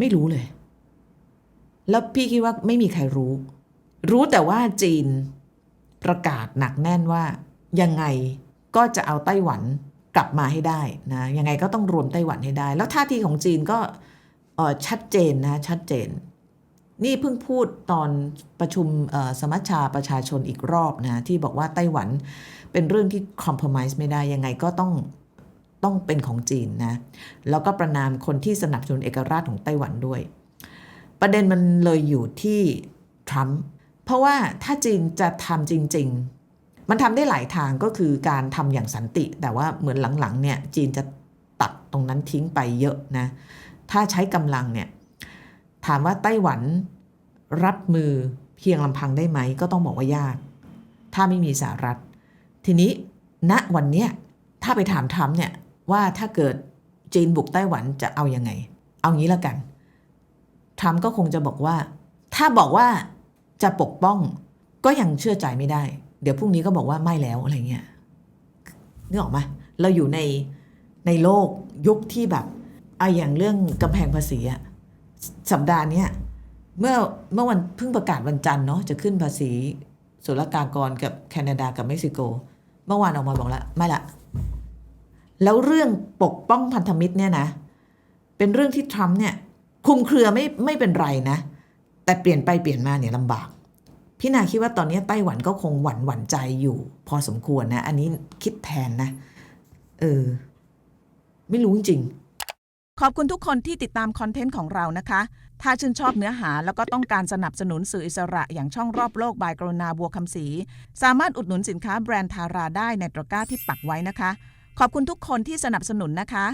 ไม่รู้เลย แล้วพี่คิดว่าไม่มีใครรู้ รู้แต่ว่าจีนประกาศหนักแน่นว่า ยังไงก็จะเอาไต้หวันกลับมาให้ได้นะยังไงก็ต้องรวมไต้หวันให้ได้ แล้วท่าทีของจีนก็ชัดเจนนะชัดเจน นี่เพิ่งพูดตอนประชุมสมัชชาประชาชนอีกรอบนะที่บอกว่าไต้หวันเป็นเรื่องที่คอมเพลมไ s e ไม่ได้ยังไงก็ต้อง ต้องเป็นของจีนนะแล้วก็ประนามคนที่สนับสนุนเอกราชของไต้หวันด้วย ประเด็นมันเลยอยู่ที่ทรัมป์เพราะว่าถ้าจีนจะทำจริง ๆ มันทำได้หลายทางก็คือการทำอย่างสันติ แต่ว่าเหมือนหลังๆเนี่ยจีนจะตัดตรงนั้นทิ้งไปเยอะนะถ้าใช้กำลังเนี่ยถามว่าไต้หวันรับมือเพียงลำพังได้ไหมก็ต้องบอกว่ายาก ถ้าไม่มีสหรัฐ ทีนี้ณวันเนี้ยถ้าไปถามทรัมป์เนี่ย ว่าถ้าเกิดจีนบุกไต้หวันจะเอายังไง เอางี้ละกันทรัมป์ก็คงจะบอกว่า ถ้าบอกว่าจะปกป้องก็ยังเชื่อใจไม่ได้ เดี๋ยวพรุ่งนี้ก็บอกว่าไม่แล้วอะไรเงี้ยนึกออกไหมเราอยู่ในในโลกยุคที่แบบไออย่างเรื่องกำแพงภาษีอะสัปดาห์เนี้ยเมื่อเมื่อวันเพิ่งประกาศวันจันทร์เนาะจะขึ้นภาษีศุลกากรกับแคนาดากับเม็กซิโก เมื่อวานออกมาบอกแล้วไม่ละ แล้วเรื่องปกป้องพันธมิตรเนี่ยนะ เป็นเรื่องที่ทรัมป์เนี่ยคุมเครือไม่ไม่เป็นไรนะ แต่เปลี่ยนไปเปลี่ยนมาเนี่ยลำบาก พี่นาคิดว่าตอนนี้ไต้หวันก็คงหวั่นหวั่นใจอยู่ พอสมควรนะ อันนี้คิดแทนนะ เออ ไม่รู้จริง ขอบคุณทุกคนที่ติดตามคอนเทนต์ของเรานะคะ ถ้าชื่นชอบเนื้อหาแล้วก็ต้องการสนับสนุนสื่ออิสระอย่างช่องรอบโลกบายกรณาบัวคำศรีสามารถอุดหนุนสินค้าแบรนด์ทาราได้ในตะกร้าที่ปักไว้นะคะ ขอบคุณทุกคนที่สนับสนุนนะคะ